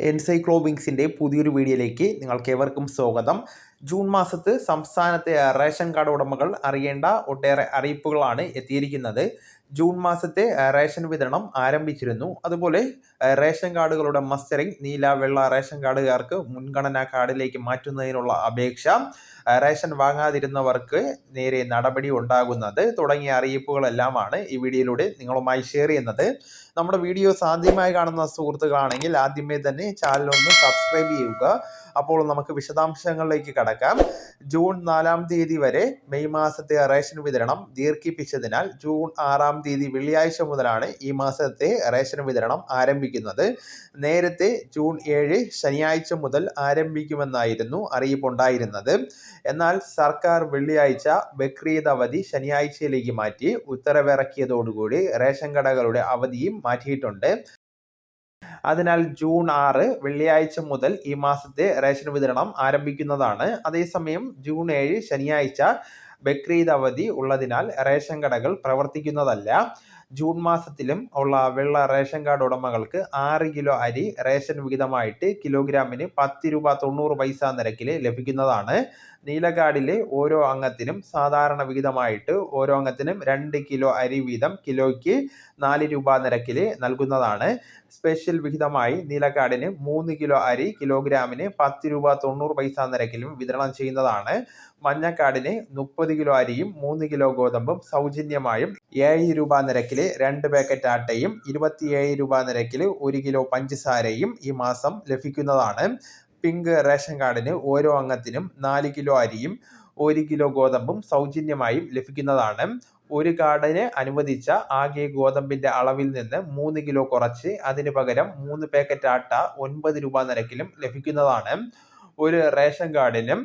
എൻസൈക്ലോബിങ്സിന്റെ പുതിയൊരു വീഡിയോയിലേക്ക് നിങ്ങൾക്ക് ഏവർക്കും സ്വാഗതം. ജൂൺ മാസത്ത് സംസ്ഥാനത്തെ റേഷൻ കാർഡ് ഉടമകൾ അറിയേണ്ട ഒട്ടേറെ അറിയിപ്പുകളാണ് എത്തിയിരിക്കുന്നത്. ജൂൺ മാസത്തെ റേഷൻ വിതരണം ആരംഭിച്ചിരുന്നു. അതുപോലെ റേഷൻ കാർഡുകളുടെ മസ്റ്ററിംഗ് നീല വെള്ള റേഷൻ കാർഡുകാർക്ക് മുൻഗണനാ കാർഡിലേക്ക് മാറ്റുന്നതിനുള്ള അപേക്ഷ റേഷൻ വാങ്ങാതിരുന്നവർക്ക് നേരെ നടപടി ഉണ്ടാകുന്നത് തുടങ്ങിയ അറിയിപ്പുകളെല്ലാമാണ് ഈ വീഡിയോയിലൂടെ നിങ്ങളുമായി ഷെയർ ചെയ്യുന്നത്. നമ്മുടെ വീഡിയോസ് ആദ്യമായി കാണുന്ന സുഹൃത്തുക്കളാണെങ്കിൽ ആദ്യമേ തന്നെ ചാനൽ ഒന്ന് സബ്സ്ക്രൈബ് ചെയ്യുക. അപ്പോൾ നമുക്ക് വിശദാംശങ്ങളിലേക്ക് കടക്കാം. ജൂൺ നാലാം തീയതി വരെ മെയ് മാസത്തെ റേഷൻ വിതരണം ദീർഘിപ്പിച്ചതിനാൽ ജൂൺ ആറാം തീയതി വെള്ളിയാഴ്ച മുതലാണ് ഈ മാസത്തെ റേഷൻ വിതരണം ആരംഭിക്കുന്നത്. നേരത്തെ ജൂൺ ഏഴ് ശനിയാഴ്ച മുതൽ ആരംഭിക്കുമെന്നായിരുന്നു അറിയിപ്പുണ്ടായിരുന്നത്. എന്നാൽ സർക്കാർ വെള്ളിയാഴ്ച ബക്രീദ് അവധി ശനിയാഴ്ചയിലേക്ക് മാറ്റി ഉത്തരവിറക്കിയതോടുകൂടി റേഷൻ കടകളുടെ അവധിയും മാറ്റിയിട്ടുണ്ട്. അതിനാൽ ജൂൺ ആറ് വെള്ളിയാഴ്ച മുതൽ ഈ മാസത്തെ റേഷൻ വിതരണം ആരംഭിക്കുന്നതാണ്. അതേസമയം ജൂൺ ഏഴ് ശനിയാഴ്ച ബക്രീദ് അവധി ഉള്ളതിനാൽ റേഷൻ കടകൾ പ്രവർത്തിക്കുന്നതല്ല. ജൂൺ മാസത്തിലും ഉള്ള വെള്ള റേഷൻ കാർഡ് ഉടമകൾക്ക് ആറ് കിലോ അരി റേഷൻ വിഹിതമായിട്ട് കിലോഗ്രാമിന് പത്ത് രൂപ തൊണ്ണൂറ് പൈസ നിരക്കിൽ ലഭിക്കുന്നതാണ്. നീലകാർഡിലെ ഓരോ അംഗത്തിനും സാധാരണ വിഹിതമായിട്ട് ഓരോ അംഗത്തിനും രണ്ട് കിലോ അരി വീതം കിലോയ്ക്ക് നാല് രൂപ നിരക്കിൽ നൽകുന്നതാണ്. സ്പെഷ്യൽ വിഹിതമായി നീലക്കാടിന് മൂന്ന് കിലോ അരി കിലോഗ്രാമിന് പത്ത് രൂപ തൊണ്ണൂറ് പൈസ നിരക്കിലും വിതരണം ചെയ്യുന്നതാണ്. മഞ്ഞക്കാടിന് മുപ്പത് കിലോ അരിയും മൂന്ന് കിലോ ഗോതമ്പും സൗജന്യമായും ഏഴ് രൂപ നിരക്കിൽ രണ്ട് പാക്കറ്റ് ആട്ടയും ഇരുപത്തിയേഴ് രൂപ നിരക്കിൽ ഒരു കിലോ പഞ്ചസാരയും ഈ മാസം ലഭിക്കുന്നതാണ്. പിങ്ക് റേഷൻ കാർഡിന് ഓരോ അംഗത്തിനും നാല് കിലോ അരിയും ഒരു കിലോ ഗോതമ്പും സൗജന്യമായും ലഭിക്കുന്നതാണ്. ഒരു കാർഡിന് അനുവദിച്ച ആകെ ഗോതമ്പിന്റെ അളവിൽ നിന്ന് മൂന്ന് കിലോ കുറച്ച് അതിന് പകരം മൂന്ന് പാക്കറ്റ് ആട്ട ഒൻപത് രൂപ നിരക്കിലും ലഭിക്കുന്നതാണ്. ഒരു റേഷൻ കാർഡിനും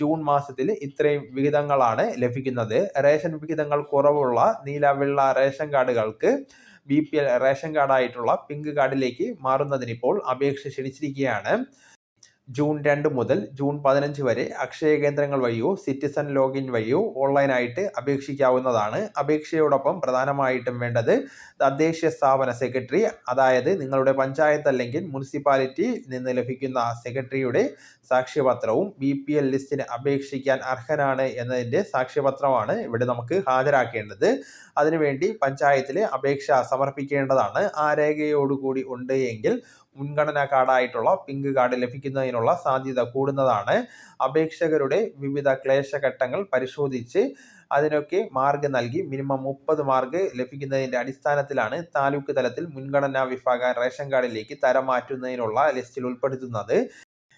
ജൂൺ മാസത്തിൽ ഇത്രയും വിഹിതങ്ങളാണ് ലഭിക്കുന്നത്. റേഷൻ വിഹിതങ്ങൾ കുറവുള്ള നീല വെള്ള റേഷൻ കാർഡുകൾക്ക് ബി പി എൽ റേഷൻ കാർഡായിട്ടുള്ള പിങ്ക് കാർഡിലേക്ക് മാറുന്നതിനിപ്പോൾ അപേക്ഷ ക്ഷണിച്ചിരിക്കുകയാണ്. ജൂൺ രണ്ട് മുതൽ ജൂൺ പതിനഞ്ച് വരെ അക്ഷയ കേന്ദ്രങ്ങൾ വഴിയോ സിറ്റിസൺ ലോഗിൻ വഴിയോ ഓൺലൈനായിട്ട് അപേക്ഷിക്കാവുന്നതാണ്. അപേക്ഷയോടൊപ്പം പ്രധാനമായിട്ടും വേണ്ടത് തദ്ദേശീയ സ്ഥാപന സെക്രട്ടറി അതായത് നിങ്ങളുടെ പഞ്ചായത്ത് അല്ലെങ്കിൽ മുനിസിപ്പാലിറ്റി നിന്ന് ലഭിക്കുന്ന സെക്രട്ടറിയുടെ സാക്ഷ്യപത്രവും ബി പി എൽ ലിസ്റ്റിന് അപേക്ഷിക്കാൻ അർഹനാണ് എന്നതിന്റെ സാക്ഷ്യപത്രമാണ് ഇവിടെ നമുക്ക് ഹാജരാക്കേണ്ടത്. അതിനുവേണ്ടി പഞ്ചായത്തിൽ അപേക്ഷ സമർപ്പിക്കേണ്ടതാണ്. ആ രേഖയോടുകൂടി ഉണ്ട് എങ്കിൽ മുൻഗണനാ കാർഡായിട്ടുള്ള പിങ്ക് കാർഡ് ലഭിക്കുന്നതിനുള്ള സാധ്യത കൂടുന്നതാണ്. അപേക്ഷകരുടെ വിവിധ ക്ലേശഘട്ടങ്ങൾ പരിശോധിച്ച് അതിനൊക്കെ മാർഗ് നൽകി മിനിമം മുപ്പത് മാർക്ക് ലഭിക്കുന്നതിന്റെ അടിസ്ഥാനത്തിലാണ് താലൂക്ക് തലത്തിൽ മുൻഗണനാ വിഭാഗം റേഷൻ കാർഡിലേക്ക് തരം മാറ്റുന്നതിനുള്ള ലിസ്റ്റിൽ ഉൾപ്പെടുത്തുന്നത്.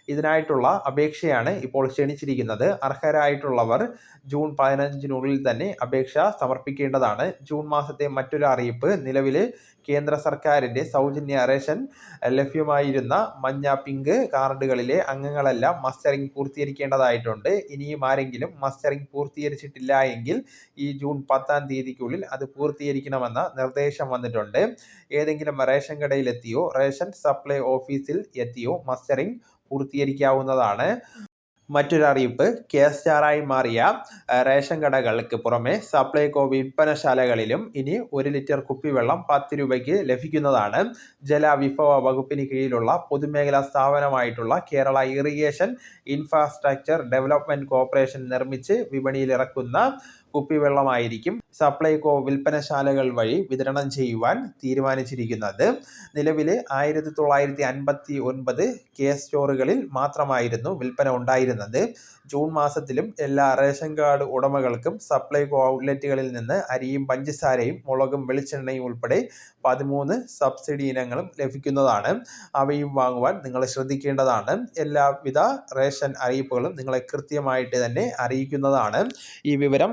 ഇതിനായിട്ടുള്ള അപേക്ഷയാണ് ഇപ്പോൾ ക്ഷണിച്ചിരിക്കുന്നത്. അർഹരായിട്ടുള്ളവർ ജൂൺ പതിനഞ്ചിനുള്ളിൽ തന്നെ അപേക്ഷ സമർപ്പിക്കേണ്ടതാണ്. ജൂൺ മാസത്തെ മറ്റൊരു അറിയിപ്പ് നിലവിൽ കേന്ദ്ര സർക്കാരിന്റെ സൗജന്യ റേഷൻ ലഭ്യമായിരുന്ന മഞ്ഞ പിങ്ക് കാർഡുകളിലെ അംഗങ്ങളെല്ലാം മസ്റ്ററിംഗ് പൂർത്തീകരിക്കേണ്ടതായിട്ടുണ്ട്. ഇനിയും ആരെങ്കിലും മസ്റ്ററിംഗ് പൂർത്തീകരിച്ചിട്ടില്ല എങ്കിൽ ഈ ജൂൺ പത്താം തീയതിക്കുള്ളിൽ അത് പൂർത്തീകരിക്കണമെന്ന നിർദ്ദേശം വന്നിട്ടുണ്ട്. ഏതെങ്കിലും റേഷൻ കടയിൽ എത്തിയോ റേഷൻ സപ്ലൈ ഓഫീസിൽ എത്തിയോ മസ്റ്ററിംഗ് പൂർത്തീകരിക്കാവുന്നതാണ്. മറ്റൊരു അറിയിപ്പ് കെ ആറായി മാറിയ റേഷൻ കടകൾക്ക് പുറമെ സപ്ലൈകോ വിൽപ്പനശാലകളിലും ഇനി ഒരു ലിറ്റർ കുപ്പിവെള്ളം പത്ത് രൂപയ്ക്ക് ലഭിക്കുന്നതാണ്. ജലവിഭവ വകുപ്പിന് കീഴിലുള്ള പൊതുമേഖലാ സ്ഥാപനമായിട്ടുള്ള Kerala irrigation infrastructure development corporation നിർമ്മിച്ച് വിപണിയിൽ ഇറക്കുന്ന കുപ്പിവെള്ളമായിരിക്കും സപ്ലൈകോ വിൽപ്പനശാലകൾ വഴി വിതരണം ചെയ്യുവാൻ തീരുമാനിച്ചിരിക്കുന്നത്. നിലവിലെ ആയിരത്തി തൊള്ളായിരത്തി അൻപത്തി ഒൻപത് കെ സ്റ്റോറുകളിൽ മാത്രമായിരുന്നു വിൽപ്പന ഉണ്ടായിരുന്നത്. ജൂൺ മാസത്തിലും എല്ലാ റേഷൻ കാർഡ് ഉടമകൾക്കും സപ്ലൈകോ ഔട്ട്ലെറ്റുകളിൽ നിന്ന് അരിയും പഞ്ചസാരയും മുളകും വെളിച്ചെണ്ണയും ഉൾപ്പെടെ പതിമൂന്ന് സബ്സിഡി ഇനങ്ങളും ലഭിക്കുന്നതാണ്. അവയും വാങ്ങുവാൻ നിങ്ങൾ ശ്രദ്ധിക്കേണ്ടതാണ്. എല്ലാവിധ റേഷൻ അറിയിപ്പുകളും നിങ്ങളെ കൃത്യമായിട്ട് തന്നെ അറിയിക്കുന്നതാണ്. ഈ വിവരം